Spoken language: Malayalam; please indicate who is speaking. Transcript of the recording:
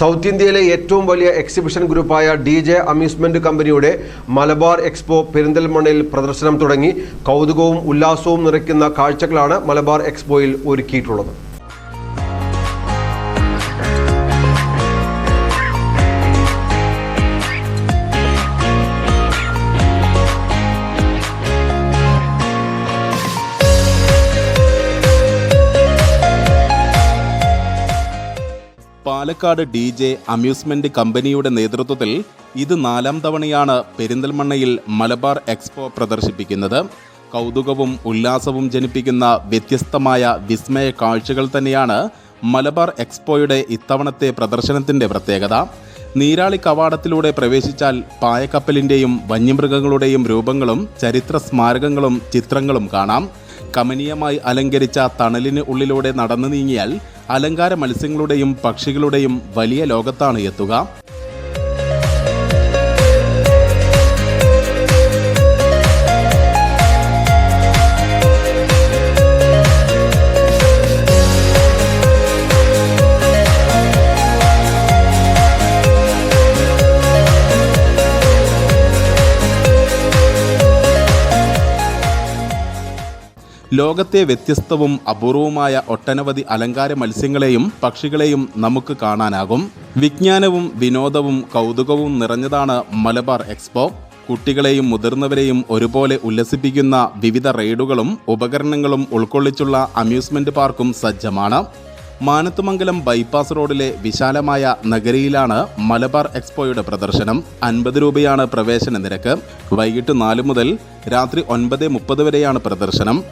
Speaker 1: സൗത്ത് ഇന്ത്യയിലെ ഏറ്റവും വലിയ എക്സിബിഷൻ ഗ്രൂപ്പായ ഡി ജെ അമ്യൂസ്മെന്റ് കമ്പനിയുടെ മലബാർ എക്സ്പോ പെരിന്തൽമണ്ണയിൽ പ്രദർശനം തുടങ്ങി. കൗതുകവും ഉല്ലാസവും നിറയ്ക്കുന്ന കാഴ്ചകളാണ് മലബാർ എക്സ്പോയിൽ ഒരുക്കിയിട്ടുള്ളത്.
Speaker 2: പാലക്കാട് ഡി ജെ അമ്യൂസ്മെന്റ് കമ്പനിയുടെ നേതൃത്വത്തിൽ ഇത് നാലാം തവണയാണ് പെരിന്തൽമണ്ണയിൽ മലബാർ എക്സ്പോ പ്രദർശിപ്പിക്കുന്നത്. കൗതുകവും ഉല്ലാസവും ജനിപ്പിക്കുന്ന വ്യത്യസ്തമായ വിസ്മയ കാഴ്ചകൾ തന്നെയാണ് മലബാർ എക്സ്പോയുടെ ഇത്തവണത്തെ പ്രദർശനത്തിന്റെ പ്രത്യേകത. നീരാളി കവാടത്തിലൂടെ പ്രവേശിച്ചാൽ പായക്കപ്പലിന്റെയും വന്യമൃഗങ്ങളുടെയും രൂപങ്ങളും ചരിത്ര സ്മാരകങ്ങളും ചിത്രങ്ങളും കാണാം. കമനീയമായി അലങ്കരിച്ച തണലിന് ഉള്ളിലൂടെ നടന്നു നീങ്ങിയാൽ അലങ്കാര മത്സ്യങ്ങളുടെയും പക്ഷികളുടെയും വലിയ ലോകത്താണ് എത്തുക. ലോകത്തെ വ്യത്യസ്തവും അപൂർവമായ ഒട്ടനവധി അലങ്കാര മത്സ്യങ്ങളെയും പക്ഷികളെയും നമുക്ക് കാണാനാകും. വിജ്ഞാനവും വിനോദവും കൗതുകവും നിറഞ്ഞതാണ് മലബാർ എക്സ്പോ. കുട്ടികളെയും മുതിർന്നവരെയും ഒരുപോലെ ഉല്ലസിപ്പിക്കുന്ന വിവിധ റൈഡുകളും ഉപകരണങ്ങളും ഉൾക്കൊള്ളിച്ചുള്ള അമ്യൂസ്മെന്റ് പാർക്കും സജ്ജമാണ്. മാനത്തുമംഗലം ബൈപ്പാസ് റോഡിലെ വിശാലമായ നഗരിയിലാണ് മലബാർ എക്സ്പോയുടെ പ്രദർശനം. അൻപത് രൂപയാണ് പ്രവേശന നിരക്ക്. വൈകിട്ട് നാല് മുതൽ രാത്രി ഒൻപത് മുപ്പത് വരെയാണ് പ്രദർശനം.